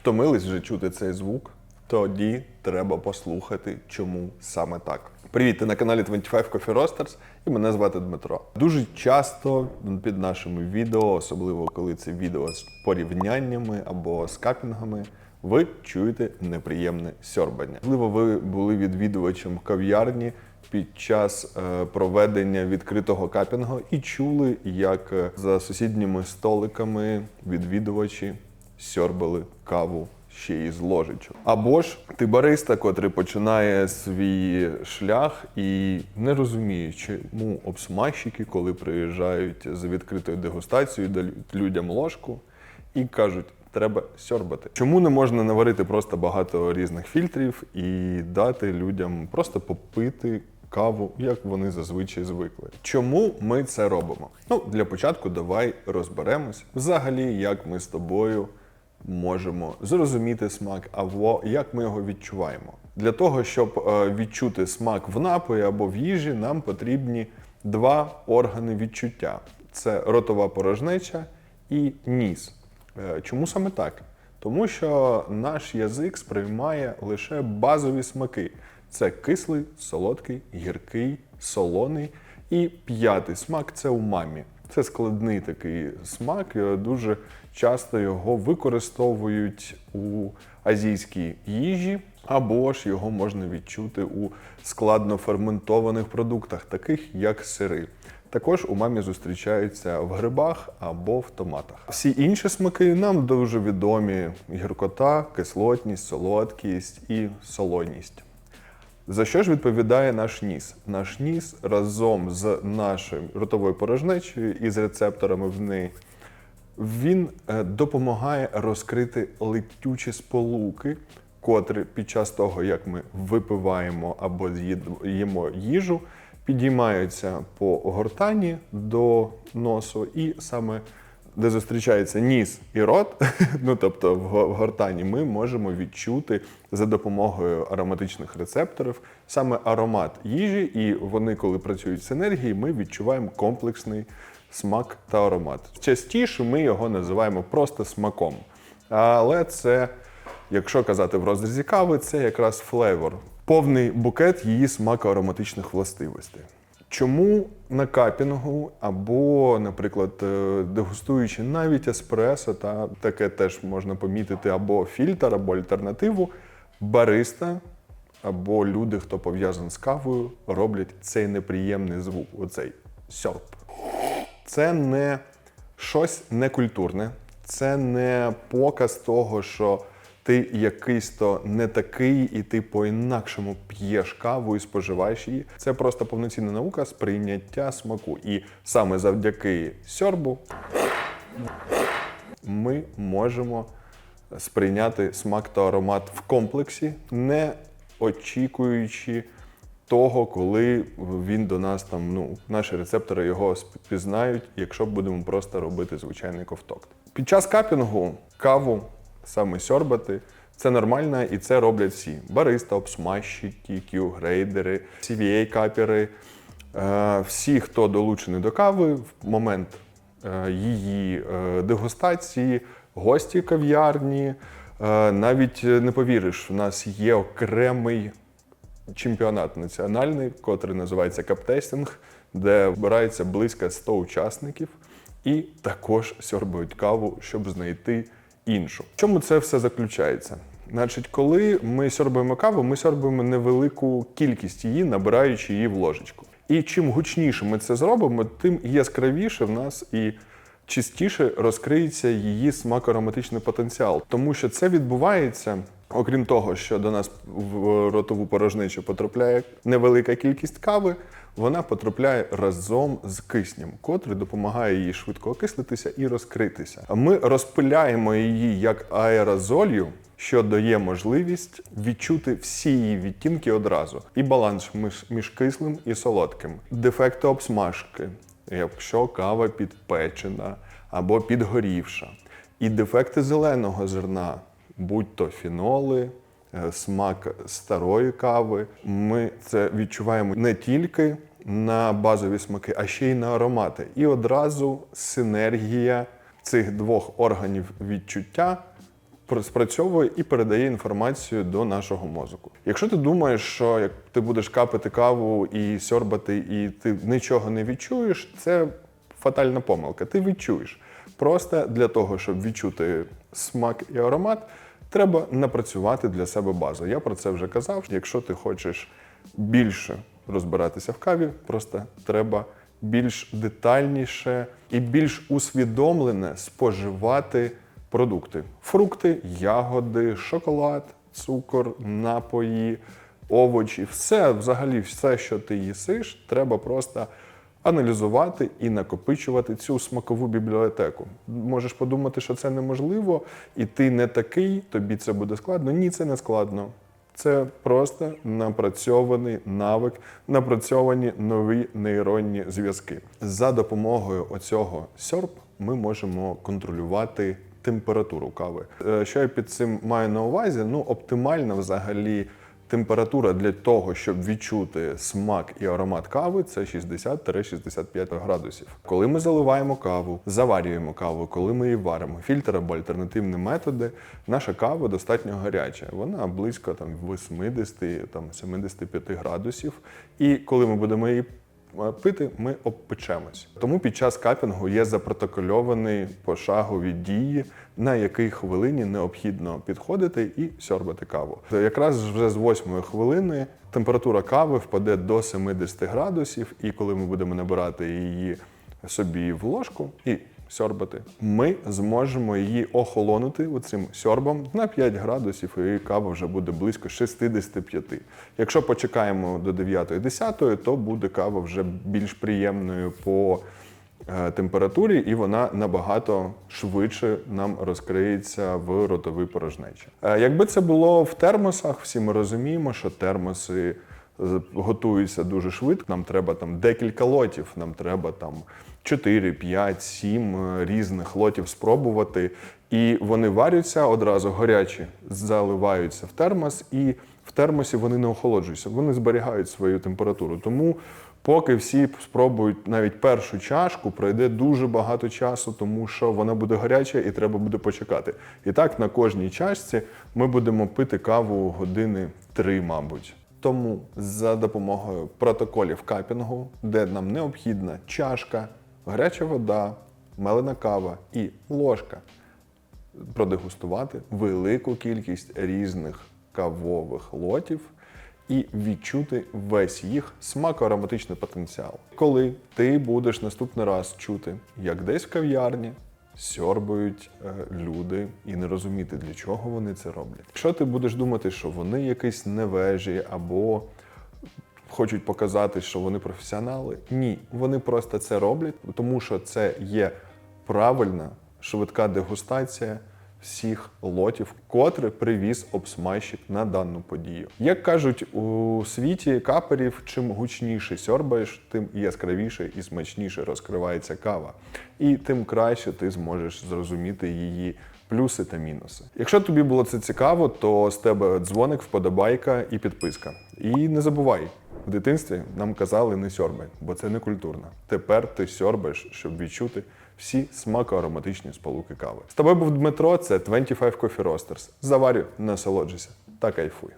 Втомились вже чути цей звук? Тоді треба послухати, чому саме так. Привіт, ти на каналі 25 Coffee Roasters і мене звати Дмитро. Дуже часто під нашими відео, особливо коли це відео з порівняннями або з капінгами, ви чуєте неприємне сьорбання. Можливо, ви були відвідувачем кав'ярні під час е, проведення відкритого капінгу і чули, як е, за сусідніми столиками відвідувачі сьорбали каву ще й з ложечок. Або ж ти бариста, котрий починає свій шлях і не розуміє, чому обсмажчики, коли приїжджають за відкритою дегустацією, дають людям ложку і кажуть. Треба сьорбати. Чому не можна наварити просто багато різних фільтрів і дати людям просто попити каву, як вони зазвичай звикли? Чому ми це робимо? Ну, для початку давай розберемось взагалі, як ми з тобою можемо зрозуміти смак, або як ми його відчуваємо. Для того, щоб е, відчути смак в напої або в їжі, нам потрібні два органи відчуття: це ротова порожнеча і ніс. Е, Чому саме так? Тому що наш язик сприймає лише базові смаки: це кислий, солодкий, гіркий, солоний. І п'ятий смак це умамі. Це складний такий смак. е, Дуже часто його використовують у азійській їжі, або ж його можна відчути у складно ферментованих продуктах, таких як сири. Також умамі зустрічаються в грибах або в томатах. Всі інші смаки нам дуже відомі: гіркота, кислотність, солодкість і солоність. За що ж відповідає наш ніс? Наш ніс разом з нашою ротовою порожнечею і з рецепторами в неї, він е, допомагає розкрити летючі сполуки, котрі під час того, як ми випиваємо або їмо їжу, підіймаються по гортані до носу, і саме де зустрічається ніс і рот, ну тобто в го- в гортані, ми можемо відчути за допомогою ароматичних рецепторів саме аромат їжі, і вони, коли працюють в синергії, ми відчуваємо комплексний смак та аромат. Частіше ми його називаємо просто смаком. Але це, якщо казати в розрізі кави, це якраз флейвор, повний букет її смако-ароматичних властивостей. Чому на капінгу або, наприклад, е, дегустуючи навіть еспресо, та таке теж можна помітити, або фільтр, або альтернативу, бариста або люди, хто пов'язаний з кавою, роблять цей неприємний звук, оцей сьорб. Це не щось некультурне, це не показ того, що ти якийсь то не такий, і ти по-інакшому п'єш каву і споживаєш її. Це просто повноцінна наука сприйняття смаку. І саме завдяки сьорбу ми можемо сприйняти смак та аромат в комплексі, не очікуючи того, коли він до нас там, ну, наші рецептори його спізнають, якщо будемо просто робити звичайний ковток. Під час капінгу каву саме сьорбати. Це нормально і це роблять всі: бариста, обсмажчики, кю-грейдери, CVA-капери. Е, всі, хто долучений до кави, в момент е, її е, дегустації, гості кав'ярні. Навіть не повіриш, в нас є окремий чемпіонат національний, котрий називається каптейстинг, де вбирається близько 100 учасників і також сьорбають каву, щоб знайти іншу. В чому це все заключається? Значить, коли ми сьорбаємо каву, ми сьорбуємо невелику кількість її, набираючи її в ложечку. І чим гучніше ми це зробимо, тим яскравіше в нас і чистіше розкриється її смакоароматичний потенціал. Тому що це відбувається, окрім того, що до нас в ротову порожничу потрапляє невелика кількість кави, вона потрапляє разом з киснем, котрий допомагає їй швидко окислитися і розкритися. Ми розпиляємо її як аерозолью, що дає можливість відчути всі її відтінки одразу. І баланс між кислим і солодким, дефекти обсмажки, якщо кава підпечена або підгорівша, і дефекти зеленого зерна, будь то фіноли, е, смак старої кави. Ми це відчуваємо не тільки на базові смаки, а ще й на аромати. І одразу синергія цих двох органів відчуття пр- спрацьовує і передає інформацію до нашого мозку. Якщо ти думаєш, що як ти будеш капати каву і сьорбати, і ти нічого не відчуєш, це фатальна помилка. Ти відчуєш. Просто для того, щоб відчути смак і аромат, треба напрацювати для себе базу. Я про це вже казав. Якщо ти хочеш більше розбиратися в каві, просто треба більш детальніше і більш усвідомлене споживати продукти: фрукти, ягоди, шоколад, цукор, напої, овочі, все, взагалі, все, що ти їсиш, треба просто аналізувати і накопичувати цю смакову бібліотеку. Можеш подумати, що це неможливо, і ти не такий, тобі це буде складно. Ні, це не складно. Це просто напрацьований навик, напрацьовані нові нейронні зв'язки. За допомогою оцього сьорб ми можемо контролювати температуру кави. Е, Що я під цим маю на увазі? Ну, оптимальна взагалі температура для того, щоб відчути смак і аромат кави, це 60-65 градусів. Коли ми заливаємо каву, заварюємо каву, коли ми її варимо, фільтр або альтернативні методи, наша кава достатньо гаряча. Вона близько там 80 там 75 градусів. І коли ми будемо її пити, ми обпечемось. Тому під час капінгу є запротокольовані пошагові дії, на якій хвилині необхідно підходити і сьорбати каву. Якраз вже з восьмої хвилини температура кави впаде до 70 градусів, і коли ми будемо набирати її собі в ложку і сьорбати, ми зможемо її охолонути оцим сьорбом на 5 градусів, і кава вже буде близько 65. Якщо почекаємо до 9-10, то буде кава вже більш приємною по е, температурі, і вона набагато швидше нам розкриється в ротовій порожнечі. Е, Якби це було в термосах, всі ми розуміємо, що термоси готуються дуже швидко. Нам треба там декілька лотів, нам треба там 4, 5, 7 різних лотів спробувати. І вони варяться одразу гарячі, заливаються в термос, і в термосі вони не охолоджуються, вони зберігають свою температуру. Тому Поки всі спробують навіть першу чашку, пройде дуже багато часу, тому що вона буде гаряча і треба буде почекати. І так на кожній чашці ми будемо пити каву години три, мабуть. Тому за допомогою протоколів капінгу, де нам необхідна чашка, гаряча вода, мелена кава і ложка, продегустувати велику кількість різних кавових лотів і відчути весь їх смако-ароматичний потенціал. Коли ти будеш наступний раз чути, як десь в кав'ярні сьорбають е, люди і не розуміти, для чого вони це роблять. Якщо ти будеш думати, що вони якісь невежі або хочуть показати, що вони професіонали. Ні, вони просто це роблять, тому що це є правильна швидка дегустація всіх лотів, котре привіз обсмайщик на дану подію. Як кажуть у світі каперів, чим гучніше сьорбаєш, тим яскравіше і смачніше розкривається кава, і тим краще ти зможеш зрозуміти її плюси та мінуси. Якщо тобі було це цікаво, то з тебе дзвоник, вподобайка і підписка. І не забувай, в дитинстві нам казали не сьорбай, бо це не культурно. Тепер ти сьорбаєш, щоб відчути всі смако-ароматичні сполуки кави. З тобою був Дмитро, це 25 Coffee Roasters. Заварю, насолоджуйся та кайфуй.